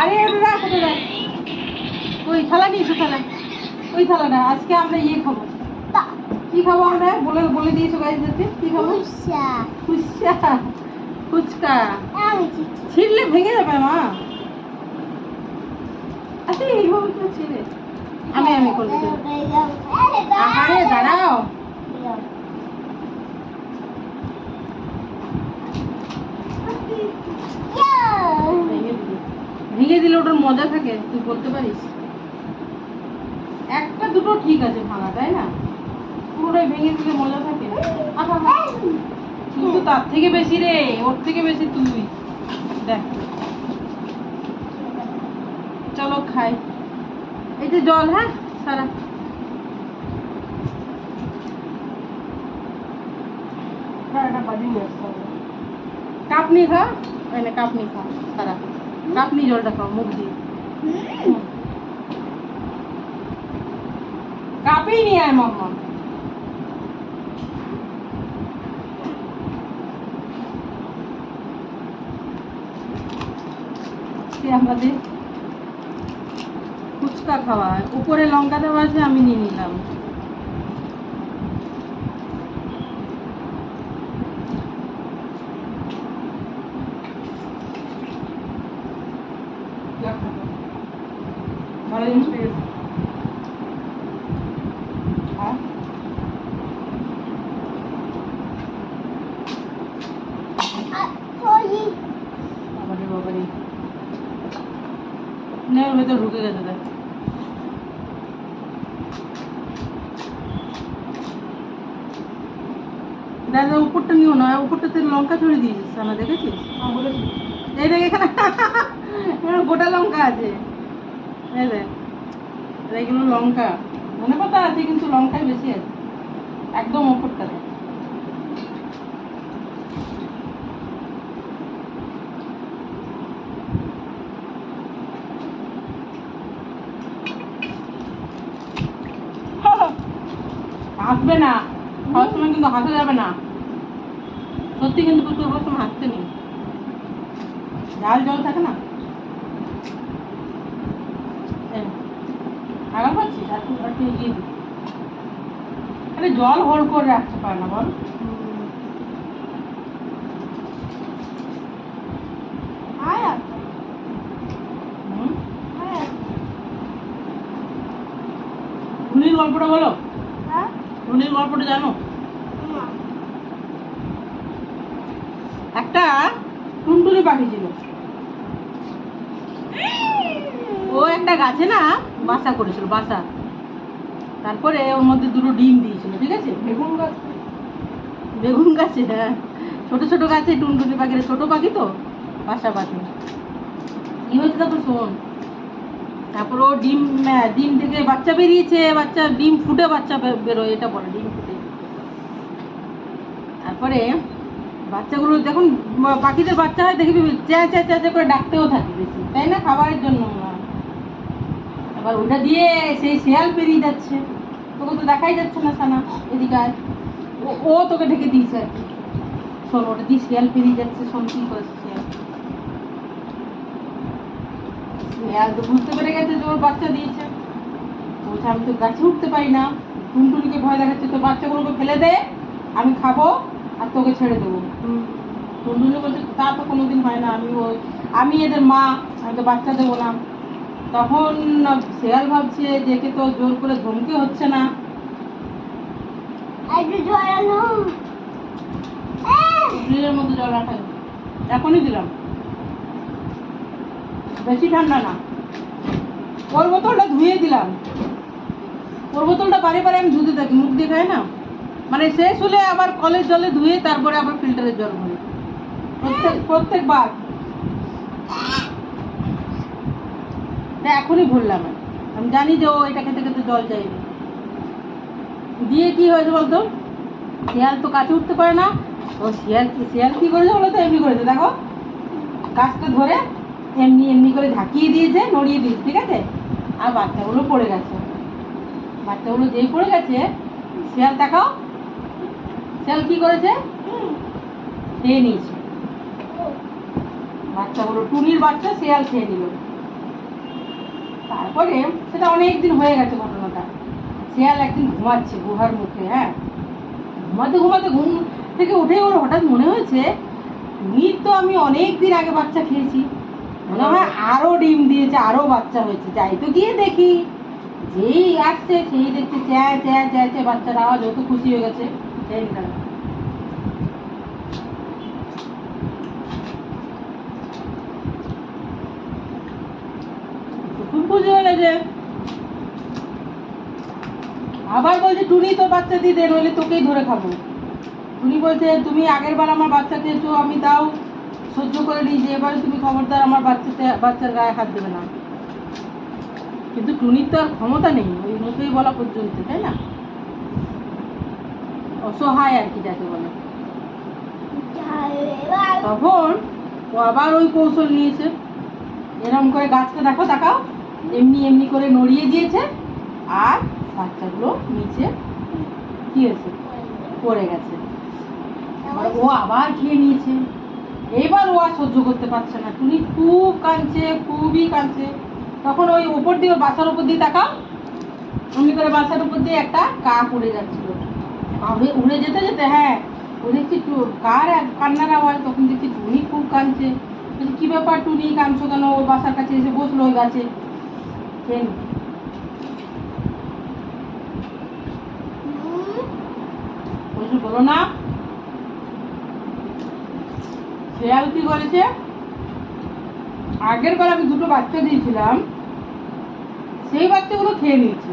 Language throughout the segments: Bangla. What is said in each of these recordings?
আরে রাখ রাখ ওই থালা নিয়েছো থালা। ওই থালাটা আজকে আমরা ইয়ে খাব। কি খাব আমরা? বলে বলে দিয়েছ গাইজদেরকে কি খাব? ফুচকা। ফুচকা ছিঁড়লে ভেঙে যাবে মা। আরে এইভাবে ছিঁড়ে। আমি আমি করে দেবো আরে দাঁড়াও ভেঙে দিলে ভেঙে দিলে ওটার মজা থাকে তুই বলতে পারিস? একটা দুটো ঠিক আছে ভাঙা তাই না? পুরোটাই ভেঙে দিলে মজা থাকে। আহা, আহা। তুই তো তার থেকে বেশি রে ওর থেকে বেশি তুই। দেখ। চলো খাই। এই যে জল হ্যাঁ? সারা। কাপ নিয়ে খা। এনে কাপ নিয়ে খা। সারা। নিয়ে জলটা খাও মুখ দিয়ে। কাপেই নিয়ে আয় মাম্মা আমাদের ফুচকা খাওয়া উপরে লঙ্কা দেওয়া আছে আমি নিয়ে নিলাম ভালো জিনিস পেয়েছি হ্যাঁ বাবারে বাবারে নে ওর ভেতর ঢুকে গেছে দেখ। দাদা উপরটা নিও না উপরটাতে লঙ্কা ছড়িয়ে দিয়েছিস না দেখেছিস? এই দেখ এখানে গোটা লঙ্কা আছে। এই দেখ এগুলো লঙ্কা। মনে কথা আছে কিন্তু লঙ্কাই বেশি আছে। একদম ওপরটাতে হাসবে না। খাওয়ার সময় কিন্তু হাসা যাবে না। সত্যি কিন্তু প্রচুর খাওয়ার সময় হাসতে নেই। ঝাল জল থাকে না? এই পাচ্ছিস? আর একটু এগিয়ে দিই আরে জল হোল্ড করে রাখতে পারে না বল? গল্পটা বলো। রুনির গল্পটা জানো? একটা টুনটুনি পাখি ছিল ও একটা গাছে না বাসা করেছিল বাসা। তারপরে ওর মধ্যে দুটো ডিম দিয়েছিল ঠিক আছে? বেগুন গাছ। বেগুন গাছে হ্যাঁ। ছোট ছোট গাছে টুনটুনি পাখির ছোট পাখি তো বাসা পাখি। কি হয়েছে তারপর শোন? তারপর ও ডিম আহ, ডিম থেকে বাচ্চা বেরিয়েছে বাচ্চা ডিম ফুটে বাচ্চা বেরোয় এটা বলে ডিম ফুটে। তারপরে বাচ্চাগুলো যখন পাখিদের বাচ্চা হয় দেখবি চ্যা চ্যা চ্যা করে ডাকতেও থাকে বেশি তাই না? খাবারের জন্য। না এবার ওটা দিয়ে সেই শেয়াল পেরিয়ে যাচ্ছে। তোকে তো দেখাই যাচ্ছে না সানা এদিকে আর ও তোকে ঢেকে দিয়েছে আর কি। শোন ওটা দিয়ে শিয়াল পেরিয়ে যাচ্ছে শোন কি করেছে শিয়াল। বুঝতে পেরে গেছে যে ওর বাচ্চা দিয়েছে। বলছে আমি তো গাছে উঠতে পারি না। টুনটুনিকে ভয় দেখাচ্ছে। তো বাচ্চাগুলোকে ফেলে দে আমি খাব আর তোকে ছেড়ে দেবো। টুনটুনি বলছে তা তো কোনোদিন হয় না। আমি ওই আমি এদের মা আমি তো বাচ্চা দেবো না। তখন শেয়াল ভাবছে যে একে তো জোর করে ধমকে হচ্ছে না। মধ্যে জল রাখা এখনই দিলাম। বেশি ঠান্ডা না। ওর বোতলটা ধুয়ে দিলাম। ওর বোতলটা বারে বারে আমি ধুতে থাকি, মুখ দিয়ে না। মানে শেষ হলে আবার কলের জলে ধুয়ে তারপরে আবার ফিল্টারের জল ভরি। প্রত্যেক, প্রত্যেকবার। এখনই ভরলাম আমি। জানি যে ও এটা খেতে খেতে জল চাইবে। দিয়ে কি হয়েছে বলতো? শিয়াল তো কাছে উঠতে পারে না। ও শিয়াল শিয়াল কি করেছে বলতো এমনি করেছে। দেখো গাছটা ধরে এমনি এমনি করে ঝাঁকিয়ে দিয়েছে নড়িয়ে দিয়েছে ঠিক আছে? আর বাচ্চাগুলো পড়ে গেছে। বাচ্চাগুলো যেই পড়ে গেছে, শিয়াল দেখাও। শিয়াল কি করেছে? খেয়ে নিয়েছে। বাচ্চাগুলো, টুনির বাচ্চা শেয়াল খেয়ে নিল। তারপরে সেটা অনেক দিন হয়ে গেছে ঘটনাটা। শেয়াল একদিন ঘুমাচ্ছে গুহার মুখে হ্যাঁ? ঘুমাতে ঘুমাতে ঘুম থেকে উঠে ওর হঠাৎ মনে হয়েছে, টুনির তো আমি অনেক দিন আগে বাচ্চা খেয়েছি। মনে হয় আরও ডিম দিয়েছে, আরও বাচ্চা হয়েছে। যাই তো গিয়ে দেখি। যেই আসছে, সেই দেখছে, চ্যা, চ্যাঁ চ্যা, চ্যাঁ, বাচ্চার আওয়াজ অত খুশি হয়ে গেছে। খুব খুশি হয়ে গেছে। আবার বলছে, টুনি, তোর বাচ্চা দিয়ে দে, নইলে তোকেই ধরে খাব। টুনি বলছে, তুমি আগের বার আমার বাচ্চা খেয়েছো, আমি তাও সহ্য করে নিয়েছি এবারে তুমি খবরদার আমার বাচ্চাতে, বাচ্চার গায়ে হাত দেবে না। কিন্তু টুনির তো ক্ষমতা নেই, ওই মুখেই বলা পর্যন্ত, তাই না? অসহায় আর কি যাকে বলে। তখন ও আবার ওই কৌশল নিয়েছে। এরকম করে গাছটা দেখো তাকাও এমনি এমনি করে নড়িয়ে দিয়েছে আর বাচ্চাগুলো নিচে কি হয়েছে? পড়ে গেছে। ও আবার খেয়ে নিয়েছে। এবার ও আর সহ্য করতে পারছে না। টুনি খুব কাঁদছে খুবই কাঁদছে। তখন ওই উপর দিয়ে বাসার উপর দিয়ে তাকাও। অমনি করে বাসার উপর দিয়ে একটা কাক উড়ে যাচ্ছিল। উড়ে- উড়ে যেতে যেতে হ্যাঁ ও দেখছি কার এক- কান্নার আওয়াজ তখন দেখছি টুনি খুব কাঁদছে। কি ব্যাপার টুনি কাঁদছো কেন? ও বাসার কাছে এসে বসল ওই গাছে। কেন? বলো না শেয়াল কি করেছে? আগের বার আমি দুটো বাচ্চা দিয়েছিলাম, সেই বাচ্চাগুলো খেয়ে নিয়েছে।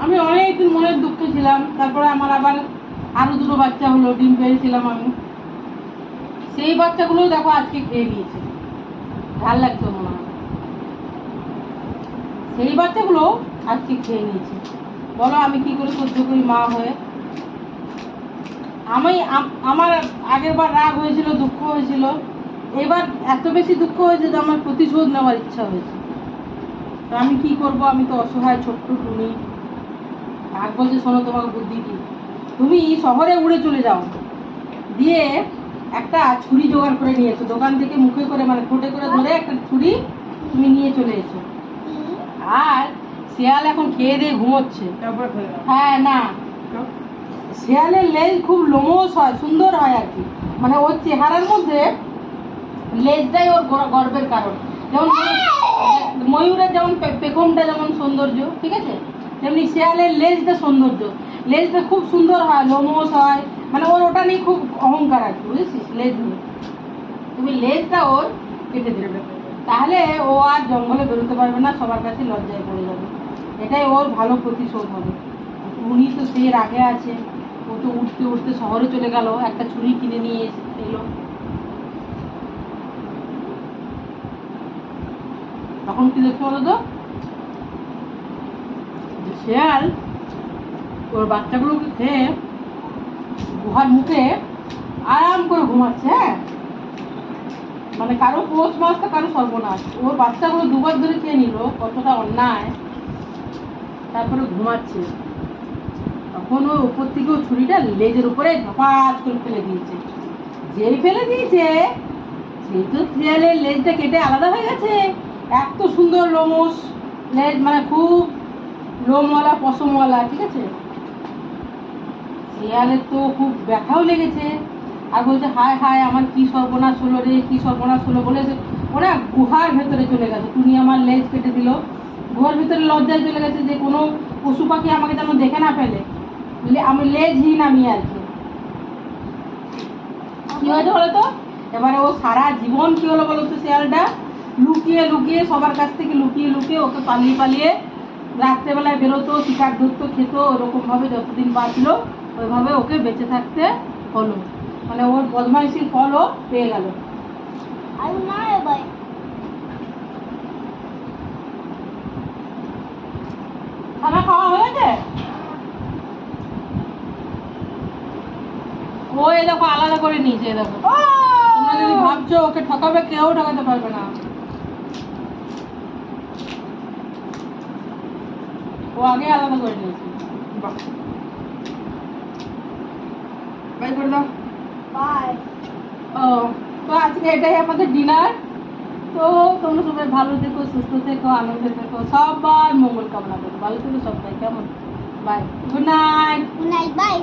আমি অনেকদিন মনের দুঃখে ছিলাম, তারপরে আমার আবার আরও দুটো বাচ্চা হলো, ডিম পেয়েছিলাম আমি। সেই বাচ্চাগুলো দেখো আজকে খেয়ে নিয়েছে। ভালো লাগছে মনে হয়। সেই বাচ্চাগুলো আজকে খেয়ে নিয়েছে। বলো আমি কি করে সহ্য করি মা হয়ে? আমি আমার আগের বার রাগ হয়েছিল দুঃখ হয়েছিল। এবার এত বেশি দুঃখ হয়েছে যে আমার প্রতিশোধ নেওয়ার ইচ্ছা হয়েছে। তো আমি কি করব? আমি তো অসহায় ছোট্ট টুনি। রাগ বলছে শোনো তোমাকে বুদ্ধি কি তুমি শহরে উড়ে চলে যাও। দিয়ে একটা ছুরি জোগাড় করে নিয়ে এসো। দোকান থেকে মুখে করে মানে ঠোঁটে করে ধরে একটা ছুরি তুমি নিয়ে চলে এসো। আর শিয়াল এখন খেয়ে দিয়ে ঘুমোচ্ছে। তারপরে হ্যাঁ না। শিয়ালের লেজ খুব লোমস হয়, সুন্দর হয় আর কি। মানে ওর চেহারার মধ্যে লেজটাই ওর গর- গর্বের কারণ। যেমন ময়ূরের যেমন পেখমটা যেমন সৌন্দর্য, ঠিক আছে? তেমনি শিয়ালের লেজটা সৌন্দর্য। লেজটা খুব সুন্দর হয়, লোমস হয়। মানে ওর ওটা নিয়ে খুব অহংকার আর কি, বুঝেছিস? লেজ নিয়ে। তুমি লেজটা ওর কেটে দেবে। তাহলে ও আর জঙ্গলে বেরোতে পারবে না, সবার কাছে লজ্জায় পড়ে যাবে। এটাই ওর ভালো প্রতিশোধ হবে। উনি তো সেই রাগে আছে। ও তো উঠতে উঠতে শহরে চলে গেল, একটা ছুরি কিনে নিয়ে এলো। তখন কি দেখতে বলো তো? শেয়াল, ওর বাচ্চাগুলোকে খেয়ে গুহার মুখে আরাম করে ঘুমাচ্ছে হ্যাঁ? মানে কারও পোষ মাছ তো কারও সর্বনাশ। ওর বাচ্চাগুলো দুবার ধরে খেয়ে নিল, কতটা অন্যায়। তারপরে ঘুমাচ্ছে। তখন ওই উপর থেকে ওই ছুরিটা লেজের উপরে ঝপাস করে ফেলে দিয়েছে। যেই ফেলে দিয়েছে, সেই তো শিয়ালের লেজটা কেটে আলাদা হয়ে গেছে। এত সুন্দর লোমস লেজ মানে খুব লোমওয়ালা পশমওয়ালা, ঠিক আছে? শিয়ালের তো খুব ব্যথাও লেগেছে। আর বলছে, হায় হায়, আমার কি সর্বনাশ হলো রে, কি সর্বনাশ হলো? বলে ওরা গুহার ভেতরে চলে গেছে। তুমি আমার লেজ কেটে দিল। গুহার ভিতরে লজ্জায় চলে গেছে যে, কোনো পশু পাখি আমাকে যেন দেখে না ফেলে। আমি লেজহীন আমি আর কি। কি হয়েছে বলো তো? এবারে ও সারা জীবন কি হলো বলো তো শিয়ালটা? লুকিয়ে লুকিয়ে সবার কাছ থেকে লুকিয়ে লুকিয়ে ওকে পালিয়ে পালিয়ে রাত্রেবেলায় বেরোতো শিকার ধরতো খেত ওরকম ভাবে যতদিন বাঁচলো ওইভাবে ওকে বেঁচে থাকতে হলো। মানে ওর বদমাইশির ফলও পেয়ে গেল। খানা খাওয়া হয়েছে ও এ দেখো আলাদা করে নিয়েছে দেখো। তোমরা যদি ভাবছ ওকে ঠকাবে কেউ ঠকাতে পারবে না। ও আগে আলাদা করে নিয়েছে। বাই করে দাও। ও তো আজকে এটাই আমাদের ডিনার তো তোমরা সবাই ভালো থেকো সুস্থ থেকো আনন্দে থেকো। সবার মঙ্গল কামনা করো। ভালো থেকো সবাই কেমন? Bye good night good night bye